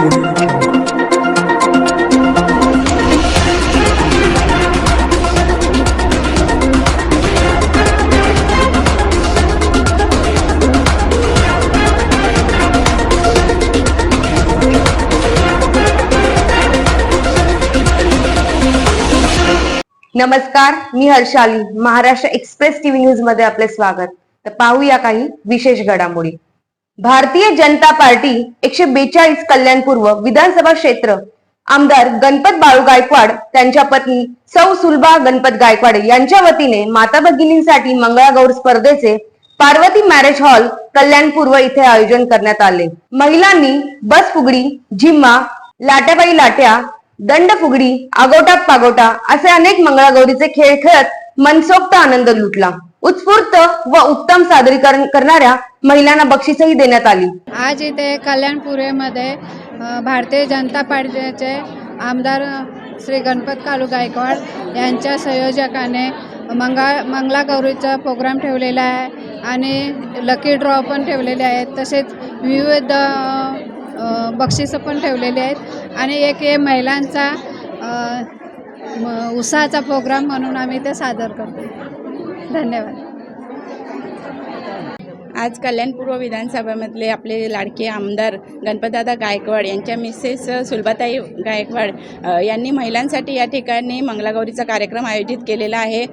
नमस्कार मी Harshali Maharashtra express TV न्यूजमध्ये आपले स्वागत. तर पाहूया काही विशेष घडामोडी. भारतीय जनता पार्टी एकशे बेचाळीस कल्याणपूर्व विधानसभा क्षेत्र. आमदार गणपत बाळू गायकवाड त्यांच्या पत्नी सौ सुलभा गणपत गायकवाड यांच्या वतीने माता भगिनींसाठी मंगळागौर स्पर्धेचे पार्वती मॅरेज हॉल कल्याणपूर्व इथे आयोजन करण्यात आले. महिलांनी बस फुगडी झिम्मा लाट्याबाई लाट्या दंड फुगडी आगोटा पागोटा असे अनेक मंगळागौरीचे खेळ खेळत मनसोक्त आनंद लुटला. उत्स्फूर्त व उत्तम सादरीकरण करणाऱ्या महिलांना बक्षिसही देण्यात आली. आज इथे कल्याणपुरेमध्ये भारतीय जनता पार्टीचे आमदार श्री गणपत कालू गायकवाड यांच्या संयोजकाने मंगा मंगलागौरीचा प्रोग्राम ठेवलेला आहे आणि लकी ड्रॉ पण ठेवलेले आहेत. तसेच विविध बक्षिसं पण ठेवलेली आहेत. आणि एक हे महिलांचा म- उत्साहाचा प्रोग्राम म्हणून आम्ही ते सादर करतो धन्यवाद. आज कल्याणपूर्व विधानसभामधले आपले लाडके आमदार गणपतदादा गायकवाड यांच्या मिसेस सुलभाताई गायकवाड यांनी महिलांसाठी या ठिकाणी मंगलागौरीचा कार्यक्रम आयोजित केलेला आहे.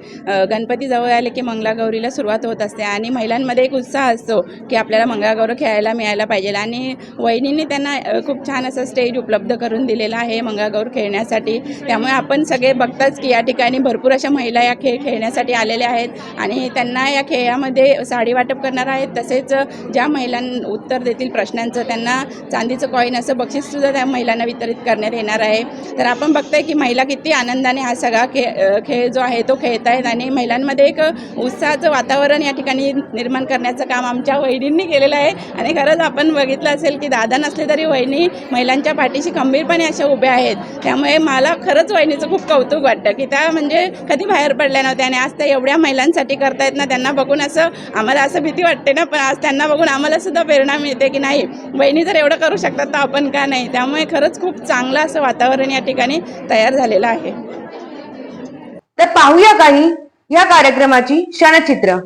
गणपती जवळ आले की मंगलागौरीला सुरुवात होत असते आणि महिलांमध्ये एक उत्साह असतो की आपल्याला मंगळागौर खेळायला मिळायला पाहिजे आणि वहिनींनी त्यांना खूप छान असं स्टेज उपलब्ध करून दिलेलं आहे मंगळागौर खेळण्यासाठी. त्यामुळे आपण सगळे बघताच की या ठिकाणी भरपूर अशा महिला या खेळ खेळण्यासाठी आलेल्या आहेत आणि त्यांना या खेळामध्ये साडी वाटप करणार आहेत. तसेच ज्या महिलांना उत्तर देतील प्रश्नांचं त्यांना चांदीचं कॉईन असं बक्षीससुद्धा त्या महिलांना वितरित करण्यात येणार आहे. तर आपण बघताय की महिला किती आनंदाने हा सगळा खेळ खेळ जो आहे तो खेळत आहेत आणि महिलांमध्ये एक उत्साहाचं वातावरण या ठिकाणी निर्माण करण्याचं काम आमच्या वहिनींनी केलेलं आहे. आणि खरंच आपण बघितलं असेल की दादा नसले तरी वहिनी महिलांच्या पाठीशी खंबीरपणे अशा उभ्या आहेत. त्यामुळे मला खरंच वहिनीचं खूप कौतुक वाटतं की त्या म्हणजे कधी बाहेर पडल्या नव्हत्या आणि आज त्या एवढ्या महिलांसाठी करतायत ना त्यांना बघून असं आम्हाला असं भीती वाटते ना पण आज त्यांना बघून आम्हाला सुद्धा प्रेरणा मिळते की नाही बहिणी जर एवढं करू शकतात तर आपण का नाही? त्यामुळे खरंच खूप चांगलं असं वातावरण या ठिकाणी तयार झालेलं आहे. तर पाहूया काही या कार्यक्रमाची क्षणचित्र.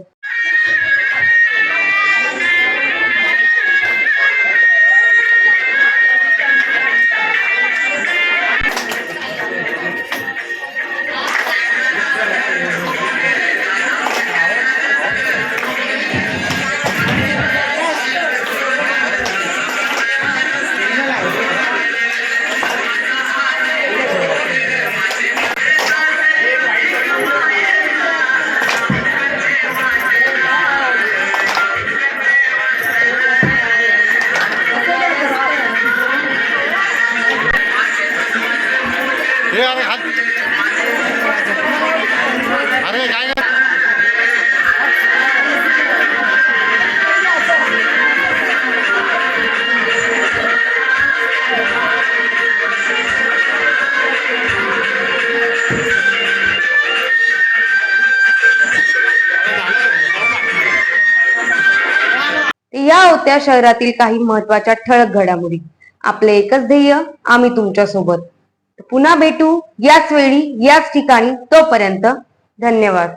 हे अरे हात अरे काय काय या होत्या शहरातील काही महत्त्वाच्या ठळक घडामोडी. आपले एकच ध्येय आम्ही तुमच्यासोबत पुन्हा भेटू याच वेळी याच ठिकाणी तोपर्यंत धन्यवाद.